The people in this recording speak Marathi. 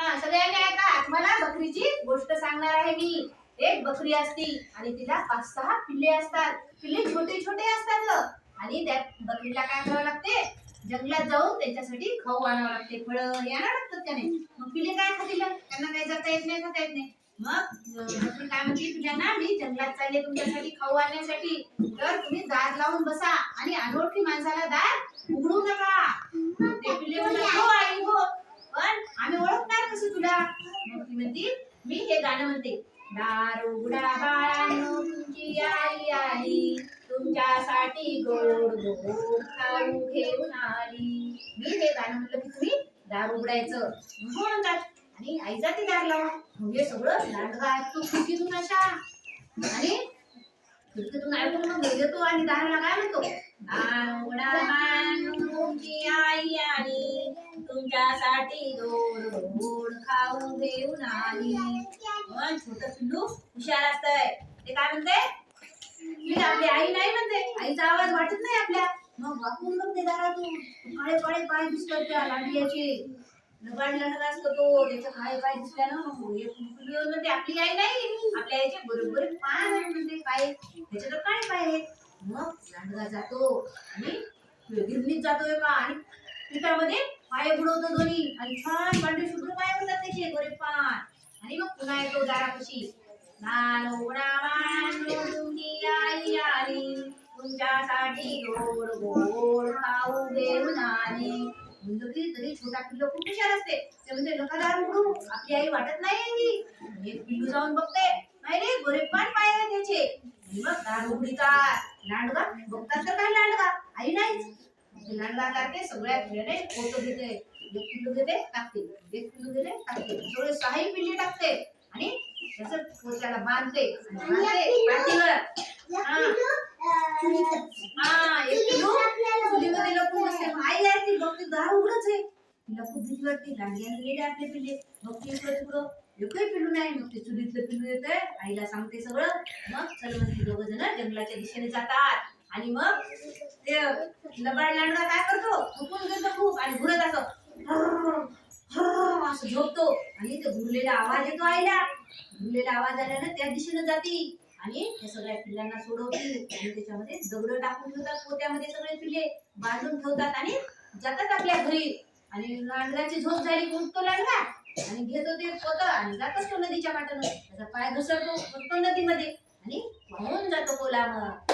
हा सगळ्यांनी ऐका मला बकरीची गोष्ट सांगणार आहे मी. एक बकरी असती आणि तिला पाच सहा पिल्ले असतात. पिल्ले छोटे छोटे असतात आणि त्या बकरीला काय करावं लागते? जंगलात जाऊन त्यांच्यासाठी खाऊ आणावं लागते. फळं हे आणावं लागतात त्याने मग पिले काय खातील? त्यांना काही जाता येत नाही खाता येत नाही. मग बकरी काय म्हणते? पिल्यांना मी जंगलात चालले तुमच्यासाठी खाऊ आणण्यासाठी. तर तुम्ही दार लावून बसा आणि अनोळखी माणसाला दार उघडू नका ते पिल्ले म्हणतात हो आई हो पण आम्ही ओळखणार कसं तुला म्हणतील मी हे गाणं म्हणते. दारुडा उघडा तुमची आई आली. तुमच्यासाठी गोड गोड खाऊ घेऊन आली. मी हे गाणं म्हटलं की तुम्ही दार उघडायचं. मग म्हणतात. आणि आई जाते दार लावा म्हणजे सगळं लांडगा ऐकतो खिडकीतून अशा. आणि खिडकीतून ऐकून मग तो आणि काय म्हणतो? दार लागायला तो गोड गोड खाऊ घेऊन पण छोट पिल्लू हुशार असतंय. ते काय म्हणते? मी आपली आई नाही म्हणते. आईचा आवाज वाटत नाही आपल्या. मग वाकून बघते दारातून काळे काळे पाय दिसतात त्या लांडियाचे लबाडला असतो तो. त्याचे काळे पाय दिसल्या ना हो, मग पिल्लू म्हणते. आपली आई नाही. आपल्या आईचे बरोबर पाय म्हणते पाय. त्याचे तर काळे पाय आहेत. मग लांडगा जातो आणि गिरणीत जातोय का आणि पिठामध्ये पाय बुडवतो दोन्ही. आणि छान पांढरे शुभ्र पाय होतात त्याचे गोरे पान. आणि मग पुन्हा येतो दारापाशी. लाल आई आली तुमच्यासाठी गोड गोड खाऊ आली. तरी छोटा पिल्लो खूप हुशार असते. ते म्हणजे नका दार उघडू आपली आई वाटत नाही एक पिल्लू जाऊन बघते. नाही रे गोरे पान पाय त्याचे मग दार उघडीतात लांडगा? बघतात तर काय लांडगा? आई नाहीच. ते लांडगा करते सगळ्या पिल्ल्याने फोटो घेते एक पिल्लू घेते टाकते एक पिल्लू घेते टाकते. सगळे सहाही पिल्ले टाकते आणि त्याचं पोत्याला बांधते आणि बांधते पाठीवर. हा. एक पिल्लू. चुलीमध्ये लपून बसते मग आई आहे ती बघते दार उघडच आहे. तिला खूप भीती वाटते लांडग्याने गेले आपले पिल्ले. बघते इकडं तिकडं. एकही पिल्लू नाही मग ते चुलीतलं पिल्लू येतंय. आईला सांगते सगळं. मग चल म्हणते दोघ जण जंगलाच्या दिशेने जातात. आणि मग ते लबाड लांडगा काय करतो? थकून घेतो खूप आणि घुरत असं असं झोपतो आणि ते घुरलेला आवाज येतो आईला घुरलेला आवाज आल्यानं त्या दिशेने जाती आणि त्या सगळ्या पिल्लांना सोडवतील आणि त्याच्यामध्ये दगड टाकून ठेवतात पोत्यामध्ये सगळे पिल्ले बांधून ठेवतात आणि जातात आपल्या घरी आणि लांडगाची झोप झाली उठतो लांडगा आणि घेतो ते पोत आणि जात असतो नदीच्या काठानं त्याचा पाय घसरतो पडतो नदीमध्ये आणि वाहून जातो कोलामं